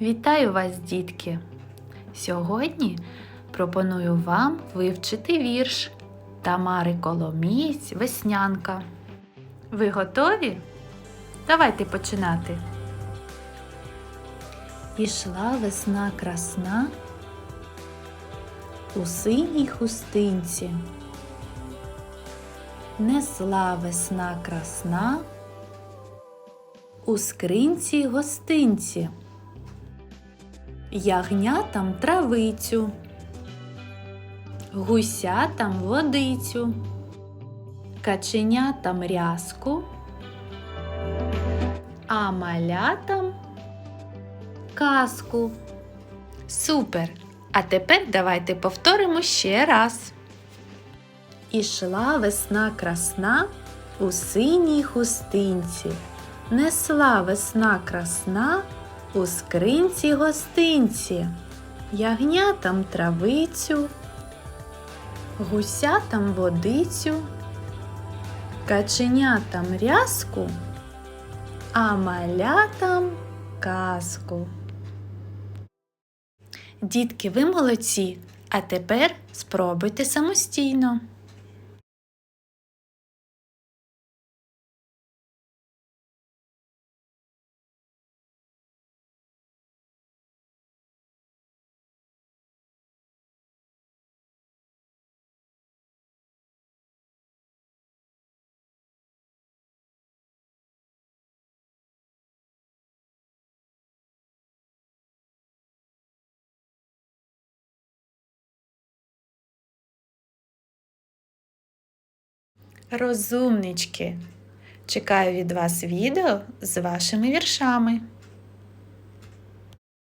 Вітаю вас, дітки! Сьогодні пропоную вам вивчити вірш Тамари Коломієць Веснянка. Ви готові? Давайте починати. Ішла весна красна у синій хустинці. Несла весна красна у скринці гостинці. Ягнятам травицю, гусятам водицю, каченятам рязку, а малятам казку. Супер! А тепер давайте повторимо ще раз. Ішла весна красна у синій хустинці, несла весна красна у скринці гостинці, ягнятам травицю, гусятам водицю, каченятам рязку, а малятам казку. Дітки, ви молодці, а тепер спробуйте самостійно. Розумнички! Чекаю від вас відео з вашими віршами.